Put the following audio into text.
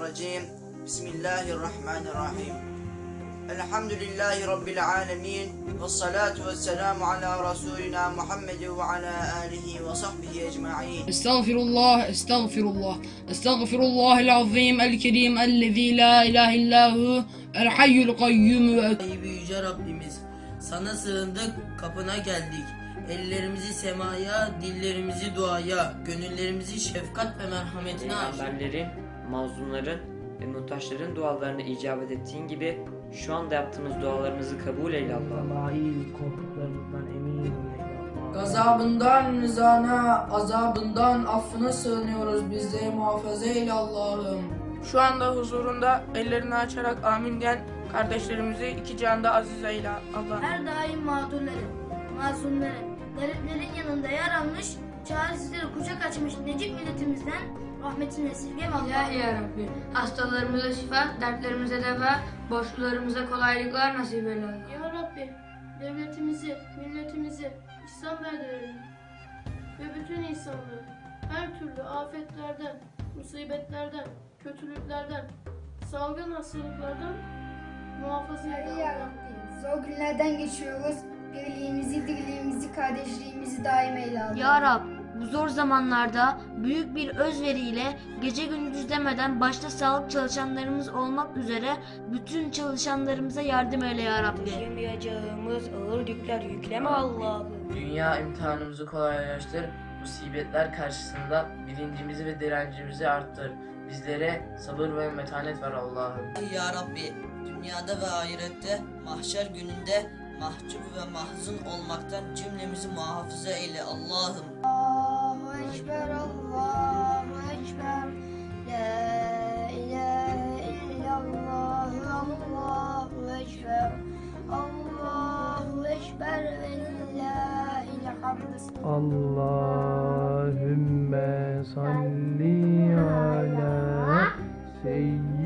بالله من الشيطان الرجيم بسم الله الرحمن الرحيم الحمد لله رب العالمين والصلاة والسلام على رسولنا محمد وعلى آله وصحبه أجمعين استغفر الله استغفر الله استغفر الله العظيم الكريم الذي لا إله إلا هو الحي القيوم وأت- Ey Yüce Rabbimiz, sana sığındık, kapına geldik. Ellerimizi semaya, dillerimizi duaya, gönüllerimizi şefkat ve merhametine aç. Peygamberlerin, mazlumların ve muhtaçların dualarını icabet ettiğin gibi şu anda yaptığımız dualarımızı kabul eyle Allah'ım. korktuklarımızdan emin ol. Gazabından rızana, azabından affına sığınıyoruz bizleri muhafaza eyle Allah'ım. Şu anda huzurunda ellerini açarak amin diyen kardeşlerimizi iki canda aziz eyle Allah. Her daim mağdurların, mazlumların, gariplerin yanında yer almış, çaresizleri kucak açmış Necip milletimizden rahmetini esirgem İlahi Allah'ım. ya Rabbi. Hastalarımıza şifa, dertlerimize deva, borçlularımıza kolaylıklar nasip eyle. Ya Rabbi, devletimizi, milletimizi İslam beldelerine ve bütün insanlığı her türlü afetlerden, musibetlerden, kötülüklerden, salgın hastalıklardan muhafaza eyle Ya. Rabbi, zor günlerden geçiyoruz. Birliğimizi, dirliğimizi, kardeşliğimizi daim eyle Allah'ım. Ya Rab, bu zor zamanlarda büyük bir özveriyle gece gündüz demeden başta sağlık çalışanlarımız olmak üzere bütün çalışanlarımıza yardım eyle ya Rabbi. Taşıyamayacağımız ağır yükler yükleme Allah'ım. Dünya imtihanımızı kolaylaştır. Musibetler karşısında bilincimizi ve direncimizi arttır. Bizlere sabır ve metanet ver Allah'ım. Ya Rabbi, dünyada ve ahirette, mahşer gününde mahcup ve mahzun olmaktan cümlemizi muhafaza eyle Allah'ım. Allahu Ekber, Allahu Ekber. La ilahe illallah, Allahu Ekber. Allahu Ekber ve lillahil hamd. Allahümme salli ala seyyidina